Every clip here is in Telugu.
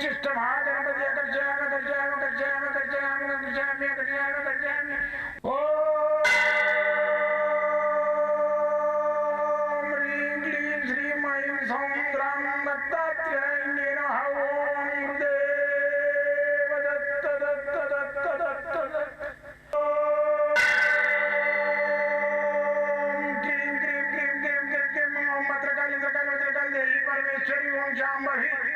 चिष्ट महागणपति अकर्षयाम अकर्षयाम अकर्षयाम अकर्षयाम क्रीं क्रीं परमेश्वरी ओम शाम्भवी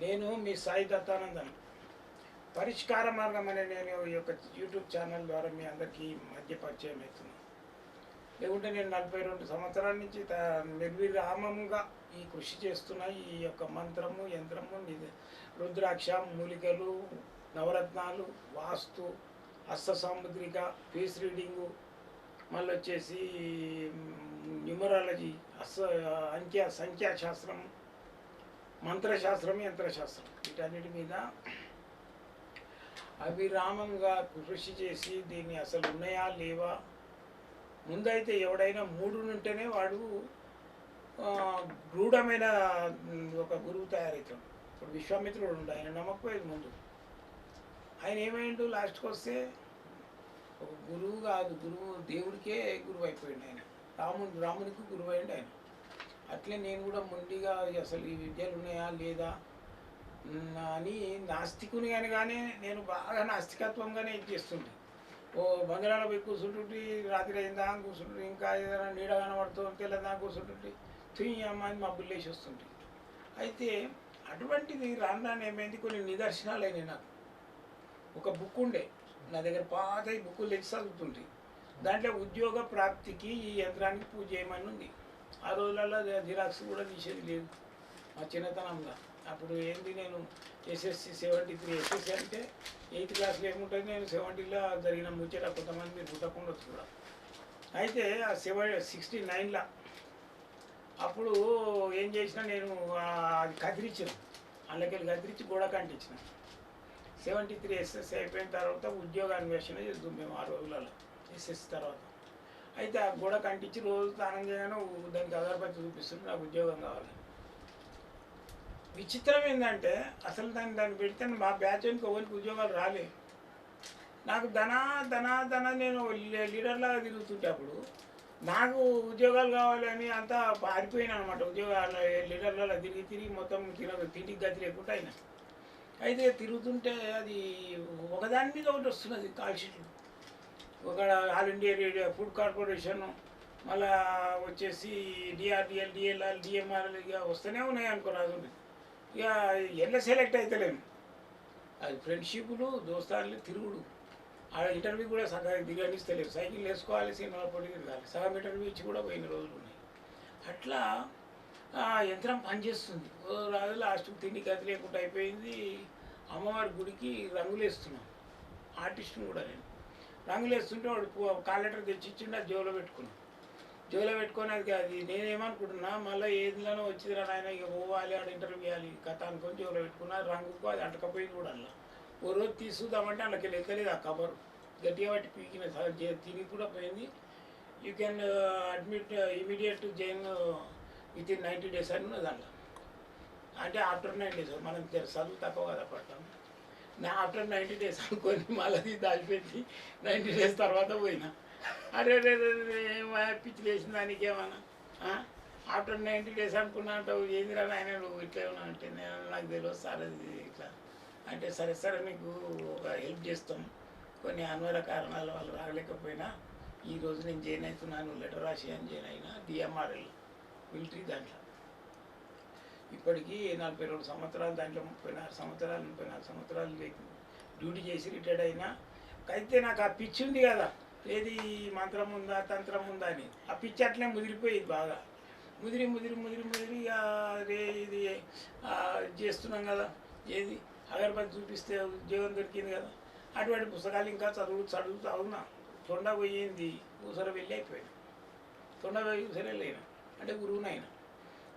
నేను మీ సాయి దత్తానందన్. పరిష్కార మార్గం అనే నేను ఈ యొక్క యూట్యూబ్ ఛానల్ ద్వారా మీ అందరికీ మధ్య పరిచయం అవుతున్నాను. లేకుంటే నేను నలభై రెండు సంవత్సరాల నుంచి త- నిర్విరామంగా ఈ కృషి చేస్తున్న ఈ యొక్క మంత్రము యంత్రము రుద్రాక్ష మూలికలు నవరత్నాలు వాస్తు హస్త సాముద్రిక ఫేస్ రీడింగు మళ్ళీ వచ్చేసి న్యూమరాలజీ అస అంక్య సంఖ్యాశాస్త్రం మంత్రశాస్త్రం యంత్రశాస్త్రం వీటన్నిటి మీద అవిరామంగా కృషి చేసి దీన్ని అసలు ఉన్నాయా లేవా? ముందైతే ఎవడైనా మూడు నుంటేనే వాడు గ్రూఢమైన గూఢమైన ఒక గురువు తయారవుతాడు ఇప్పుడు విశ్వామిత్రుడు ఉండు ఆయన నమ్మకపోయేది ముందు. ఆయన ఏమైండు? లాస్ట్కి వస్తే ఒక గురువు కాదు గురువు దేవుడికే గురువు అయిపోయింది ఆయన. రాముడు రామునికి గురువు అయింది ఆయన. అట్లే నేను కూడా మొండిగా అసలు ఈ విద్యలు ఉన్నాయా లేదా? అని నాస్తికుని కానీ నేను బాగా నాస్తికత్వంగానే ఇది చేస్తుండే. ఓ బంగారాల పోయి కూర్చుంటుంటే రాత్రి అయిందా కూర్చుంటుంటే ఇంకా ఏదైనా నీడ కనబడుతుంది తెల్లదా కూర్చుంటుంటే తుయ్యి అమ్మ అని మా లేచి వస్తుంటే అయితే అటువంటిది రాను రాను ఏమైంది? కొన్ని నిదర్శనాలు అయినాయి నాకు. ఒక బుక్ ఉండే నా దగ్గర పాత బుక్కులు తెచ్చి చదువుతుంటే దాంట్లో ఉద్యోగ ప్రాప్తికి ఈ యంత్రానికి పూజ చేయమని ఉంది. ఆ రోజులలో జిరాక్స్ కూడా తీసేది లేదు. మా చిన్నతనంలో. అప్పుడు ఏంది నేను ఎస్ఎస్సి సెవెంటీ త్రీ. ఎస్ఎస్సి అంటే ఎయిత్ క్లాస్లో ఏముంటుంది నేను సెవెంటీలో జరిగిన ముచ్చట కొంతమంది మీరు పుట్టకుండా వచ్చు కూడా. అయితే ఆ సెవెన్ సిక్స్టీ నైన్లో అప్పుడు ఏం చేసిన నేను అది కదిరించిన అందులోకెళ్ళి కదిరించి గోడ కంటించిన. సెవెంటీ త్రీ ఎస్ఎస్సి అయిపోయిన తర్వాత ఉద్యోగ అన్వేషణ చేద్దాం మేము ఆ రోజులలో. ఎస్ఎస్సి తర్వాత. అయితే ఆ గోడ కంటించి రోజు స్నానం చేయగానే దానికి అగరబత్తి చూపిస్తుంది నాకు ఉద్యోగం కావాలి. విచిత్రం ఏంటంటే అసలు దాన్ని దాన్ని పెడితే మా బ్యాచ్ వెనుక ఎవరికి ఉద్యోగాలు రాలే. నాకు ధన ధన ధన నేను లీడర్లాగా తిరుగుతుంటే అప్పుడు నాకు ఉద్యోగాలు కావాలని అంతా పారిపోయినా అనమాట ఉద్యోగాలు లీడర్లలో తిరిగి తిరిగి మొత్తం తిరగ తిండికి గతి లేకుండా అయినా. అయితే తిరుగుతుంటే అది ఒకదాని మీద ఒకటి వస్తున్నది కాల్షీట్లు ఒక all India radio food corporation మళ్ళా వచ్చేసి డిఆర్డిఎల్ డిఎల్ఆర్ డిఎంఆర్ఎల్ ఇక వస్తూనే ఉన్నాయి అనుకోరాదు ఇక ఎట్లా సెలెక్ట్ అవుతలేము అది ఫ్రెండ్షిప్లు దోస్తాన్లు తిరుగుడు. ఆ ఇంటర్వ్యూ కూడా సగం దిగనిస్తలేవు సైకిల్ వేసుకోవాలి సినిమా పొడి తిరగాలి. సగం ఇంటర్వ్యూ ఇచ్చి కూడా పోయిన రోజులు ఉన్నాయి. అట్లా యంత్రం పనిచేస్తుంది. ఓ రాజు లాస్ట్కి తిండి గతి లేకుండా అయిపోయింది. అమ్మవారి గుడికి రంగులు వేస్తున్నాం ఆర్టిస్ట్ని కూడా నేను. రంగులు వేస్తుంటే వాడు పో- కాల్ లెటర్ తెచ్చి ఇచ్చిండు అది జోలో పెట్టుకున్నాం జోలో పెట్టుకొని అది అది నేనేమనుకుంటున్నా మళ్ళీ ఏదిలోనో వచ్చిందిరా నాయన ఇక పోవాలి ఆడ ఇంటర్వ్యూ ఇవ్వాలి కథ అనుకొని జోలో పెట్టుకున్నా రంగుకు అది అంటకపోయింది కూడా అలా ఓ రోజు తీసుకుందామంటే అందులోకి వెళ్ళలేదు ఆ కవరు గట్టిగా పట్టి పీకిన సగం తిని కూడా పోయింది. You can admit immediate to join with in ninety days అని ఉన్నది దాంట్లో అంటే ఆఫ్టర్ నైన్ డేస్ మనం చదువు తక్కువ కదా పడతాం. నా ఆఫ్టర్ నైంటీ డేస్ అనుకొని మళ్ళీ దాచిపెట్టి నైంటీ డేస్ తర్వాత పోయినా. అరే రే పిచ్చి లేచిన దానికి ఏమన్నా? ఆఫ్టర్ నైంటీ డేస్ అనుకున్నా అంటావు ఏందిరా నాయన నువ్వు ఇట్లా ఏమన్నా అంటే నేను నాకు తెలియదు సార్ అది ఇట్లా. అంటే సరే సరే నీకు ఒక హెల్ప్ చేస్తాం. కొన్ని అన్వర కారణాల వల్ల రాలేకపోయినా ఈరోజు నేను జాయిన్ అవుతున్నాను లెటర్ రాసి అని జాయిన్ అయినా డిఎంఆర్ఎల్ మిలిటరీ దాంట్లో. ఇప్పటికీ నలభై రెండు సంవత్సరాలు దాంట్లో ముప్పై నాలుగు సంవత్సరాలు ముప్పై నాలుగు సంవత్సరాలు డ్యూటీ చేసి రిటైర్డ్ అయినా అయితే నాకు ఆ పిచ్చి ఉంది కదా. ఏది మంత్రం ఉందా తంత్రం ఉందా అని. ఆ పిచ్చి అట్లే ముదిరిపోయేది బాగా. ముదిరి ముదిరి ముదిరి ముదిరి రే ఇది చేస్తున్నాం కదా. ఏది? అగరబత్తి చూపిస్తే ఉద్యోగం దొరికింది కదా. అటువంటి పుస్తకాలు ఇంకా చదువు చదువుతా ఉన్నా. తొండ పోయింది ఊసర వెళ్ళి అయిపోయాను. తొండ పోయి ఊసరే వెళ్ళిన అంటే గురువునైనా.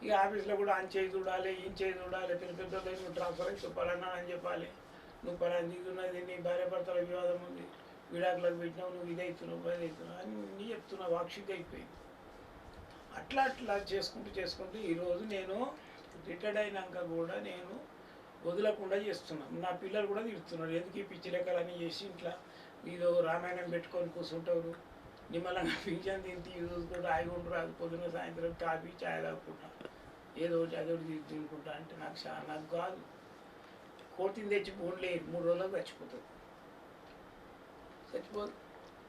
ఇక ఆఫీస్లో కూడా అని చేయి చూడాలి ఏం చేయి చూడాలి పెద్ద పెద్ద నువ్వు ట్రాన్స్ఫర్ పలానా అని చెప్పాలి. నువ్వు పలానా ఇది ఉన్నది నీ భార్య భర్తల వివాదం ఉంది విడాకులకు పెట్టినావు నువ్వు ఇది అవుతున్నావు అది అవుతున్నావు అని నీ చెప్తున్నావు వాక్షిక అయిపోయింది. అట్లా అట్లా చేసుకుంటూ చేసుకుంటూ ఈరోజు నేను రిటైర్డ్ అయినాక కూడా నేను వదలకుండా చేస్తున్నాను నా పిల్లలు కూడా తిడుతున్నారు ఎందుకు ఈ పిచ్చి లెక్కలన్నీ చేసి ఇంట్లో ఏదో రామాయణం పెట్టుకొని కూర్చుంటారు? నిమ్మలంగా పింఛన్ తింటే ఇది చూసుకుంటూ ఆగి పొద్దున సాయంత్రం కాఫీ చాయ్ తాగుకుంటా. ఏదో ఒకటి అదో ఒకటి తినుకుంటా అంటే నాకు చాలా నాకు కాదు. కోటిని తెచ్చి పోన్లే మూడు రోజులకు చచ్చిపోతుంది. చచ్చిపోదు.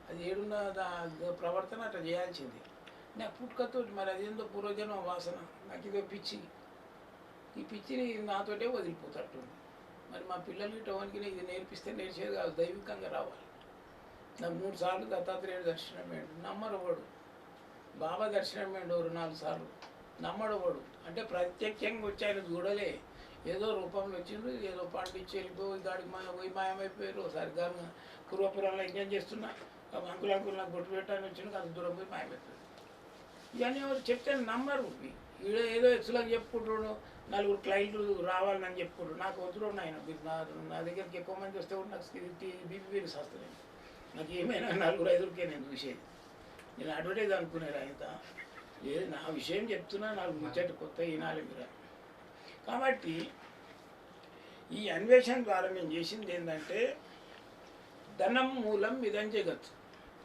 అది ఏడున్న దా- ప్రవర్తన అట్లా చేయాల్సింది. నా పుట్టుకతో మరి అదేందో పూర్వజన్మ వాసన. నాకు ఇదో పిచ్చి. ఈ పిచ్చిని నాతోటే వదిలిపోతట్టు మరి మా పిల్లలు టోన్కి ఇది నేర్పిస్తే నేర్చేది కాదు. దైవికంగా రావాలి. మూడు సార్లు దత్తాత్రేయుడు దర్శనం వేయండు నమ్మడవాడు బాబా దర్శనం వేయండు నాలుగు సార్లు. నమ్మడవాడు అంటే ప్రత్యక్షంగా వచ్చి ఆయన చూడలే. ఏదో రూపంలో వచ్చిండ్రు ఏదో పండించి వెళ్ళిపోయి దాడికి మా పోయి మాయమైపోయారు. ఒకసారి గాను పూర్వపురంలో యజ్ఞం చేస్తున్నా. అంకులు అంకుల్ నాకు బొట్టు పెట్టాలని వచ్చిండు అంత దూరం పోయి మాయమైపోయారు ఇవన్నీ ఎవరు చెప్తే నమ్మరు. ఈడ ఏదో ఎక్స్లకు చెప్పుకుంటాడు నలుగురు క్లయింట్లు రావాలని చెప్పుకుంటాడు నాకు వద్దురు నాయన. మీరు నా నా దగ్గరికి ఎక్కువ మంది వస్తే కూడా నాకు బీపీ వీరు వస్తుంది నాకు ఏమైనా నలుగురు ఐదుగురికే నేను చూసేది నేను అడ్వర్టైజ్ అనుకునేరా ఆయన లేదు నా విషయం చెప్తున్నా నాకు ముచ్చట కొత్త వినాలి మీరు. కాబట్టి ఈ అన్వేషణ ద్వారా నేను చేసింది ఏంటంటే ధనం మూలం ఇదం జగత్.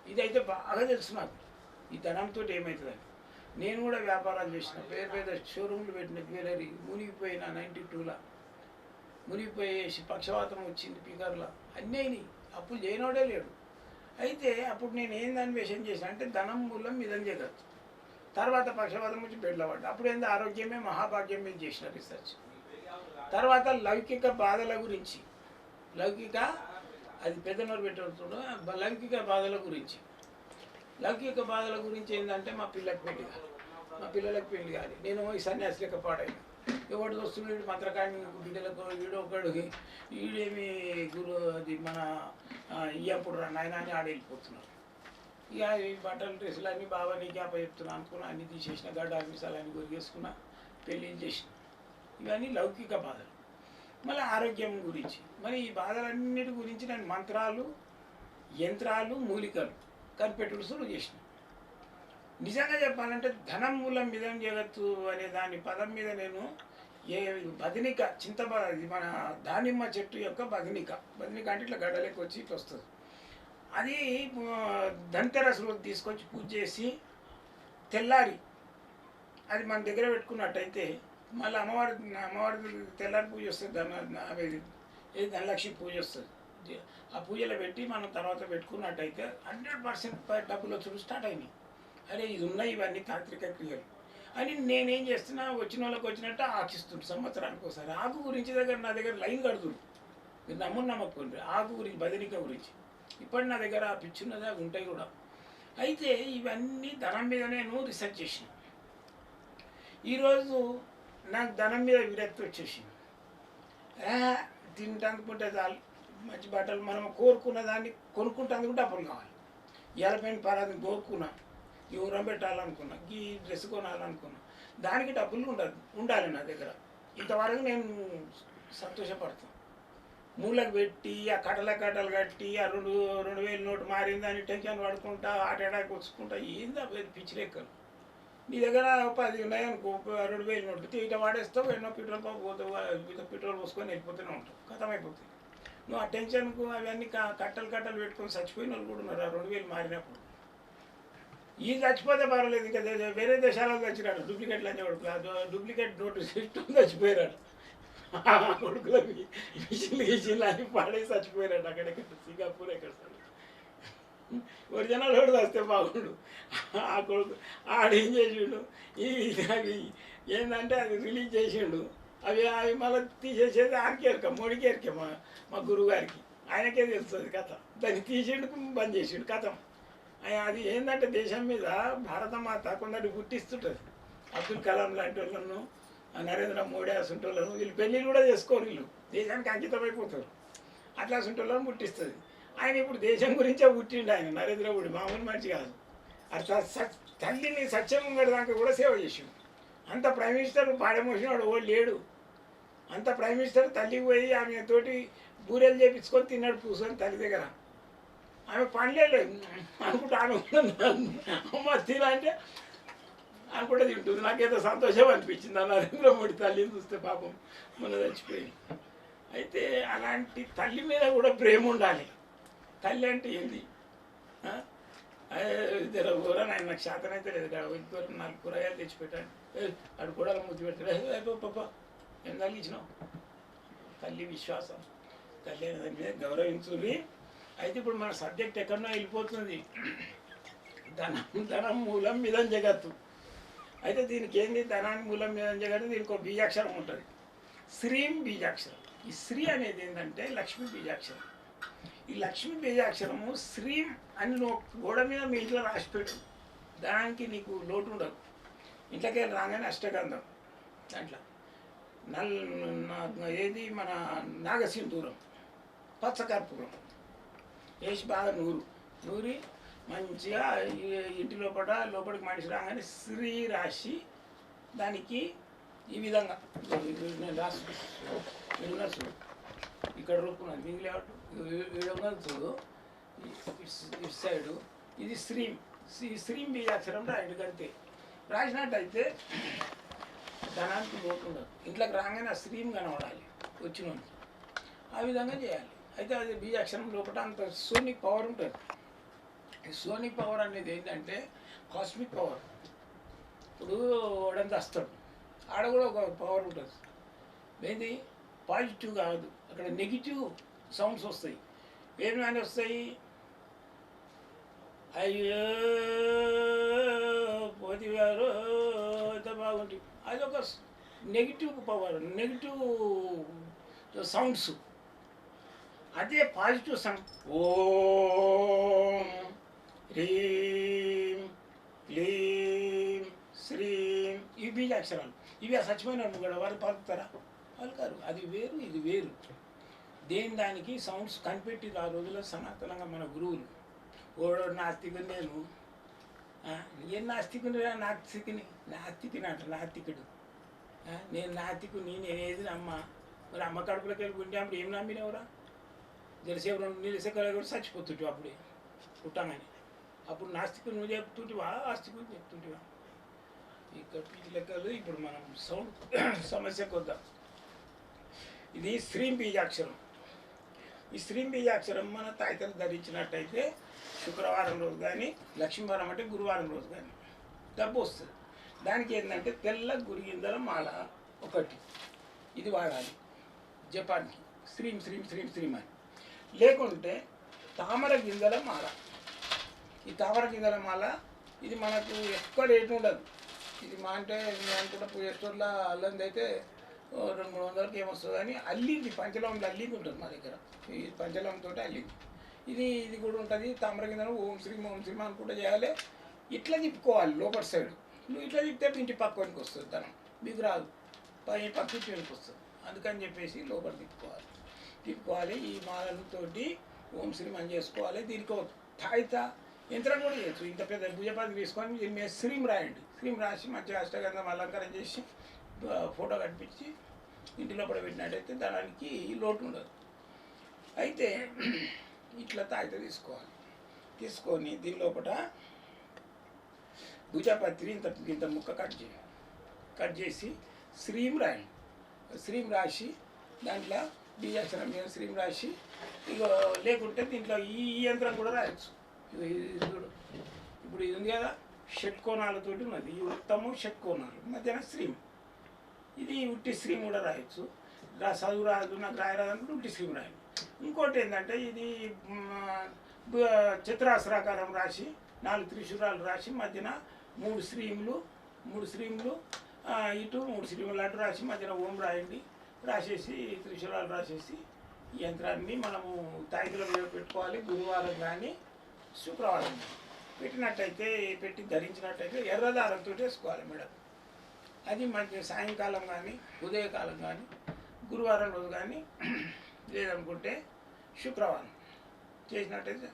ఇదైతే బాగా తెలుసు నాకు. ఈ ధనంతో ఏమవుతుందని నేను కూడా వ్యాపారాలు చేసిన పేరు పేద షోరూమ్లు పెట్టిన జ్యువెలరీ మునిగిపోయిన నైంటీ టూలో మునిగిపోయేసి పక్షవాతం వచ్చింది పీకర్లో. అన్నీ అయినాయి. అప్పులు చేయనోడే లేడు. అయితే అప్పుడు నేను ఏంది అన్వేషణ చేసిన అంటే ధనం మూలం మిదం చేయవచ్చు తర్వాత పక్షవాతం వచ్చి బెడ్లో పడ్డా. అప్పుడు ఏంది? ఆరోగ్యమే మహాభాగ్యం మీద చేసిన రీసెర్చ్ తర్వాత లౌకిక బాధల గురించి. లౌకిక అది పెద్దనోరు నోరు లౌకిక బాధల గురించి. లౌకిక బాధల గురించి ఏంటంటే మా పిల్లకి పెళ్ళి కాదు. మా పిల్లలకు పెళ్ళి కాదు. నేను ఈ సన్యాసి లెక్క పాడైనా. ఎవడు వస్తున్నాడు మంత్రకాన్ని బిడ్డలకు వీడు ఒకడు వీడేమి గురు అది మన ఇయ్యప్పుడు రా నాయన అని ఆడ వెళ్ళిపోతున్నాడు ఇక ఈ బట్టలు డ్రెస్సులు అన్నీ బాబా నీకు అప్ప చెప్తున్నా అనుకున్నా అన్ని తీసేసిన గడ్డ మిసాలు అన్ని గురిగేసుకున్నా పెళ్ళి చేసిన. ఇవన్నీ లౌకిక బాధలు. మళ్ళీ ఆరోగ్యం గురించి. మరి ఈ బాధలన్నిటి గురించి నేను మంత్రాలు యంత్రాలు మూలికలు కనిపెట్టుడు సులువు చేసిన. నిజంగా చెప్పాలంటే ధనం మూలం మిదం జగత్తు అనే దాని పదం మీద నేను ఏ బదినిక చింత మన దానిమ్మ చెట్టు యొక్క బదినిక బదినిక అంటే ఇట్లా గడ్డలకి వచ్చి ఇట్లా వస్తుంది. అది ఆ, తీసుకొచ్చి పూజ చేసి తెల్లారి అది మన దగ్గర పెట్టుకున్నట్టయితే మళ్ళీ అమ్మవారి అమ్మవారి తెల్లారి పూజ వస్తుంది ధన అవి ఏది ధనలక్ష్మి పూజ వస్తుంది. ఆ పూజలో పెట్టి మనం తర్వాత పెట్టుకున్నట్టయితే హండ్రెడ్ పర్సెంట్ డబ్బులు వచ్చి స్టార్ట్ అయినాయి. అరే ఇది ఉన్నాయి ఇవన్నీ తాంత్రిక క్రియలు. అని నేనేం చేస్తున్నా వచ్చిన వాళ్ళకి వచ్చినట్టు ఆకిస్తుంది సంవత్సరానికి ఒకసారి. ఆకు గురించి దగ్గర నా దగ్గర లైన్ కడుతుంది మీరు నమ్ముని నమ్మకండి. ఆకు గురించి బదిలిక గురించి. ఇప్పటి నా దగ్గర ఆ పిచ్చున్నది అవి ఉంటాయి కూడా. అయితే ఇవన్నీ ధనం మీద నేను రీసెర్చ్ చేసిన. ఈరోజు నాకు ధనం మీద విరక్తి వచ్చేసింది. ఆ, తింటానుకుంటే చాలు మంచి బట్టలు మనం కోరుకున్న దాన్ని కొనుక్కుంటానికి డబ్బులు కావాలి. ఎలపైన పరాదని కోరుకున్నాం. ఈ పెట్టాలనుకున్నా ఈ డ్రెస్ కొనాలనుకున్నా దానికి డబ్బులు ఉండదు ఉండాలి నా దగ్గర. ఇంతవరకు నేను సంతోషపడతాను మూలకు పెట్టి ఆ కట్టల కట్టలు కట్టి ఆ రెండు రెండు వేలు నోటు మారిందని టెన్షన్ పడుకుంటా హార్ట్ వచ్చుకుంటా ఏందా పెద్ద పిచ్చి లెక్కలు. నీ దగ్గర పది ఉన్నాయనుకో రెండు వేలు నోట్లు తీట వాడేస్తావు ఎన్నో పెట్రోల్ పంప్ పోతావు పెట్రోల్ పోసుకొని వెళ్ళిపోతూనే ఉంటావు కథమైపోతుంది. నువ్వు ఆ టెన్షన్కు అవన్నీ కట్టలు కట్టలు పెట్టుకొని చచ్చిపోయిన వాళ్ళు కూడా ఉన్నారు ఆ రెండు వేలు మారినప్పుడు. ఈ చచ్చిపోతే పర్వాలేదు ఇంకా వేరే దేశాలలో చచ్చినాడు డూప్లికేట్లు అని కొడుకు డూప్లికేట్ నోటు సిస్టమ్ చచ్చిపోయాడు కొడుకులకి మిషన్లు గిషన్లు అని పాడేసి చచ్చిపోయాడు అక్కడెక్కడ? సింగపూర్ ఎక్కడ ఒరిజినల్ కూడా వస్తే బాగుండు? ఆ కొడుకు ఆడేం చేసిండు? ఈ అవి ఏంటంటే అది రిలీజ్ చేసిండు. అవి అవి మళ్ళీ తీసేసేది ఆరికేరిక ఎరక మా మా గురువు గారికి. ఆయనకే తెలుస్తుంది కథ. దాన్ని తీసిండు బంద్ చేసిండు కథం. అది ఏంటంటే దేశం మీద భారతమాత కొందరు గుర్తిస్తుంటుంది. అబ్దుల్ కలాం లాంటి వాళ్ళను నరేంద్ర మోడీ అసంటి వాళ్ళను వీళ్ళు పెళ్ళిళ్ళు కూడా చేసుకోరు వీళ్ళు. దేశానికి అంకితమైపోతారు. అట్లా అసంటి వాళ్ళని పుట్టిస్తుంది ఆయన ఇప్పుడు దేశం గురించే పుట్టిండు ఆయన నరేంద్ర మోడీ. మామూలు మనిషి కాదు. అట్లా తల్లిని సత్యం దాకా కూడా సేవ చేసిండు. అంత ప్రైమ్ మినిస్టర్ పాడమోసినాడు ఓ లేడు. అంత ప్రైమ్ మినిస్టర్ తల్లికి పోయి ఆమె తోటి బూరెలు చేపించుకొని తిన్నాడు కూర్చొని తల్లి దగ్గర. ఆమె పనిలే అనుకుంటే అనుకుంటా అమ్మ తిన అంటే ఆమె కూడా తింటుంది. నాకేదో సంతోషం అనిపించింది ఆ నరేంద్ర మోడీ తల్లిని చూస్తే పాపం మొన్న చచ్చిపోయింది. అయితే అలాంటి తల్లి మీద కూడా ప్రేమ ఉండాలి. తల్లి అంటే ఏంది? ఇద్దరు అదే కూర నాయన నాకు శాతం అయితే లేదు ఇద్దరు నాలుగు కూరగాయలు తెచ్చిపెట్టాను. అడు కూడా ముద్దు పెట్టాడు పాప ఏం తగ్గించినావు తల్లి విశ్వాసం. తల్లి మీద గౌరవించుర్రి అయితే ఇప్పుడు మన సబ్జెక్ట్ ఎక్కడో వెళ్ళిపోతుంది. ధనం ధనం మూలం మిదం జగత్తు. అయితే దీనికి ఏంది? ధనాన్ని మూలం మిదం జగత్తు దీనికి ఒక బీజాక్షరం ఉంటుంది. శ్రీం బీజాక్షరం. ఈ శ్రీ అనేది ఏంటంటే లక్ష్మీ బీజాక్షరం. ఈ లక్ష్మీ బీజాక్షరము శ్రీం అని నువ్వు గోడ మీద మీ ఇంట్లో రాసిపెట్టు దానికి నీకు లోటు ఉండదు. ఇంట్లోకి రాగానే అష్టగంధం. దాంట్లో. నల్ ఏది? మన నాగసింధూరం. పచ్చకర్పూరం వేసి బాగా నూరు. నూరి మంచిగా ఇంటి లోపల లోపలికి మనిషి రాగానే శ్రీ రాసి దానికి ఈ విధంగా. నేను రాసి ఇక్కడ చూడు ఇక్కడ రూపున్నది మిగిలి ఉన్నది చూడు. ఇటు సైడు. ఇది స్ట్రీమ్ ఈ స్ట్రీమ్ బీజాక్షరం రాయడు అంతే రాసినట్టయితే ధనానికి లోటు ఉండదు. ఇంట్లోకి రాగానే ఆ స్ట్రీమ్ కనబడాలి. వచ్చిన ఆ విధంగా చేయాలి. అయితే అది బీజాక్షరం లోపల అంత సోనిక్ పవర్ ఉంటుంది. ఈ సోనిక్ పవర్ అనేది ఏంటంటే కాస్మిక్ పవర్ ఇప్పుడు వాడంతా వస్తాడు ఆడ కూడా ఒక పవర్ ఉంటుంది. ఏది? పాజిటివ్ కాదు. అక్కడ నెగిటివ్ సౌండ్స్ వస్తాయి. ఏమైనా వస్తాయి? అయ్యో పోతివారు గారు బాగుంటుంది అది ఒక నెగిటివ్ పవర్ నెగిటివ్ సౌండ్స్ అదే పాజిటివ్ సౌండ్ ఓం హ్రీం క్లీం శ్రీం. ఇవి బీజాక్షరాలు ఇవి ఆ సత్యమైన కూడా వాళ్ళు పలుకుతారా పలుకారు అది వేరు ఇది వేరు. దేని దానికి సౌండ్స్ కనిపెట్టి ఆ రోజుల్లో సనాతనంగా మన గురువులు? ఓడో నాస్తికుని నేను. ఏం నాస్తికుని రా నాస్తికుని నాస్తికుని అంట నాస్తికుడు నేను నాస్తికుని నేను ఏది నమ్మ? మరి అమ్మ కడుపులోకి వెళ్ళి ఉంటే అప్పుడు ఏం నమ్మినవరా? జలసేపు రెండు నీళ్ళు సెక్కలు కూడా చచ్చిపోతుంటే అప్పుడే. పుట్టగానే. అప్పుడు నాస్తికులు నువ్వు చెప్తుంటివా? ఆస్తికులు చెప్తుంటివా? ఇక్కడ ఈ లెక్కలు ఇప్పుడు మనం సౌండ్ సమస్యకు వద్దాం ఇది స్త్రీం బీజాక్షరం. ఈ స్త్రీం బీజాక్షరం మన తాయితలు ధరించినట్టయితే శుక్రవారం రోజు కానీ లక్ష్మీవారం అంటే గురువారం రోజు కానీ డబ్బు వస్తుంది. దానికి ఏంటంటే తెల్ల గురిగిందల మాల ఒకటి. ఇది వాడాలి. జపాన్కి. శ్రీం స్త్రీం స్త్రీం స్త్రీం అని. లేకుంటే తామర గింజల మాల. ఈ తామర గింజల మాల ఇది మనకు ఎక్కువ రేటు ఉండదు. ఇది మా అంటే నేను అనుకుంటా పూజ స్టోర్లో అల్లంది అయితే రెండు మూడు వందలకి ఏమొస్తుంది కానీ అల్లింది. పంచలంలో అల్లింది ఉంటుంది మా దగ్గర. ఈ పంచలంతో అల్లింది. ఇది ఇది కూడా ఉంటుంది. తామర గింజల ఓం శ్రీం ఓం శ్రీం అనుకుంటే చేయాలి. ఇట్లా తిప్పుకోవాలి లోపల సైడ్. నువ్వు ఇట్లా తిప్పితే ఇంటి పక్కనికి వస్తుంది తనం మీకు రాదు. పై పక్క ఇంటికి వస్తుంది. అందుకని చెప్పేసి లోపల తిప్పుకోవాలి. తిప్పుకోవాలి ఈ మాలలతోటి ఓం శ్రీమని చేసుకోవాలి. దీనికి ఒక తాయిత యంత్రం కూడా చేయొచ్చు. ఇంత పెద్ద భుజపాతి తీసుకొని దీని మీద శ్రీం రాయండి. శ్రీం రాసి మంచిగా అష్టగంధం అలంకారం చేసి ఫోటో కనిపించి ఇంటి లోపల పెట్టినట్టయితే దానికి లోటు ఉండదు. అయితే ఇట్లా తాయిత తీసుకోవాలి. తీసుకొని దీని లోపల భుజపత్రి ఇంత ఇంత ముక్క కట్ చేయాలి. కట్ చేసి శ్రీం రాయండి. శ్రీం రాసి దాంట్లో బీజాక్షరం మీద స్క్రీన్ రాసి ఇక లేకుంటే దీంట్లో ఈ యంత్రం కూడా రాయొచ్చు. ఇగో ఇది చూడు. ఇప్పుడు ఇది ఉంది కదా షట్కోణాలతోటి ఉన్నది. ఈ ఉత్తమం షట్కోణాలు మధ్యాహ్న శ్రీం. ఇది ఉట్టి శ్రీం కూడా రాయొచ్చు. రా చదువు రాదు నాకు రాయరాదనుకుంటే ఉట్టి స్క్రీమ్ రాయండి ఇంకోటి ఏంటంటే ఇది చతురాస్రాకారం రాసి నాలుగు త్రిశూరాలు రాసి మధ్యన మూడు స్ట్రీములు మూడు స్ట్రీములు ఇటు మూడు స్ట్రీములు అటు రాసి మధ్యన ఓం రాయండి. రాసేసి త్రిశూలాలు రాసేసి ఈ యంత్రాన్ని మనము తాయితుల మీద పెట్టుకోవాలి. గురువారం కానీ శుక్రవారం కానీ. పెట్టినట్టయితే పెట్టి ధరించినట్టయితే ఎర్రదారంతో వేసుకోవాలి మేడం. అది మంచి సాయంకాలం కానీ ఉదయకాలం కానీ గురువారం రోజు కానీ లేదనుకుంటే శుక్రవారం చేసినట్టయితే.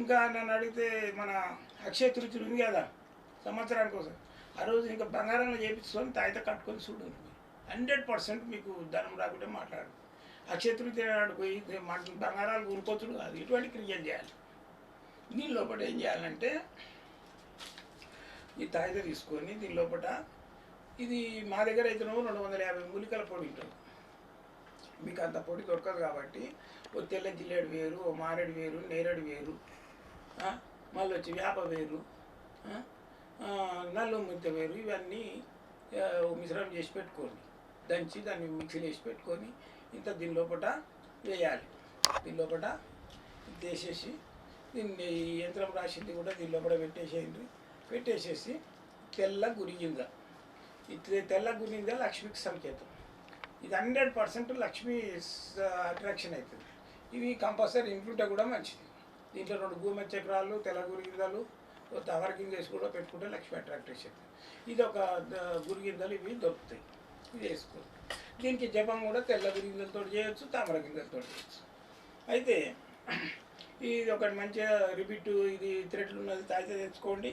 ఇంకా నన్ను అడిగితే మన అక్షయ తృతి ఉంది కదా సంవత్సరానికి కోసం ఆ రోజు ఇంకా బంగారంలో చేపించుకొని తాయిత కట్టుకొని చూడండి హండ్రెడ్ పర్సెంట్ మీకు ధనం రాకుంటే మాట్లాడు అక్షయ తృతీయ నాడు పోయి మన బంగారాలు కొనుక్కోతుడు కాదు ఇటువంటి క్రియేట్ చేయాలి. దీని లోపల ఏం చేయాలంటే ఈ తాయిత తీసుకొని దీని లోపల ఇది మా దగ్గర అయితే రెండు వందల యాభై మూలికల పొడి ఉంటుంది. మీకు అంత పొడి దొరకదు కాబట్టి ఓ తెల్ల జిల్లేడు వేరు ఓ మారేడు వేరు నేరేడు వేరు మళ్ళీ వచ్చి వేప వేరు నల్లు ముద్ద వేరు ఇవన్నీ మిశ్రమం చేసి పెట్టుకోండి. దంచి దాన్ని మిక్సీలో వేసి పెట్టుకొని ఇంత దీని లోపల వేయాలి. దీని లోపల వేసేసి దీన్ని ఈ యంత్రం రాసింది కూడా దీని లోపల పెట్టేసేయండి. పెట్టేసేసి తెల్ల గురిగింజ. ఈ తెల్ల గురిగింజ లక్ష్మికి సంకేతం. ఇది హండ్రెడ్ పర్సెంట్ లక్ష్మి అట్రాక్షన్ అవుతుంది. ఇవి కంపల్సరీ ఇంట్లో కూడా మంచిది. దీంట్లో రెండు భూమి చక్రాలు తెల్ల గురిగింజలు తవర గింజ వేసి కూడా పెట్టుకుంటే లక్ష్మి అట్రాక్ట్ చేస్తుంది ఇది ఒక ద- గురిగింజలు ఇవి దొరుకుతాయి. ఇది దీనికి జపం కూడా తెల్ల గింజలతో చేయొచ్చు తామర గింజలతో చేయొచ్చు. అయితే ఇది ఒకటి మంచిగా రిపీట్ ఇది థ్రెడ్లు ఉన్నది తాజా తెచ్చుకోండి.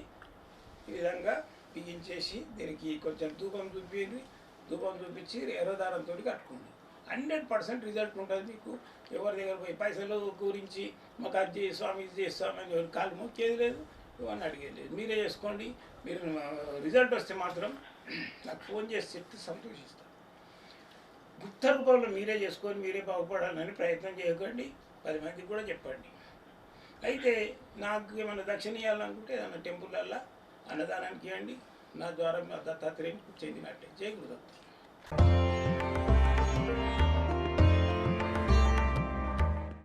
ఈ విధంగా బిగించేసి దీనికి కొంచెం ధూపం చూపించి ధూపం చూపించి ఎర్రదారంతో కట్టుకోండి. హండ్రెడ్ పర్సెంట్ రిజల్ట్ ఉంటుంది మీకు. ఎవరి దగ్గర పోయి పైసలు గురించి మాకు అది స్వామి ఇది చేస్తామని ఎవరు కాలు మొక్కేది లేదు ఇవన్నీ అడిగేది లేదు. మీరే చేసుకోండి. మీరు రిజల్ట్ వస్తే మాత్రం నాకు ఫోన్ చేసి చెప్తే సంతోషిస్తాను గుప్త రూపంలో మీరే చేసుకొని మీరే బాగుపడాలని ప్రయత్నం చేయకండి. పది మందికి కూడా చెప్పండి. అయితే నాకు ఏమైనా దక్షిణ ఇవ్వాలనుకుంటే ఏదైనా టెంపుల్లల్లా అన్నదానానికి ఇవ్వండి. నా ద్వారా మా దత్తాత్రేయునికి చెందినట్టే. జై గురుదత్త.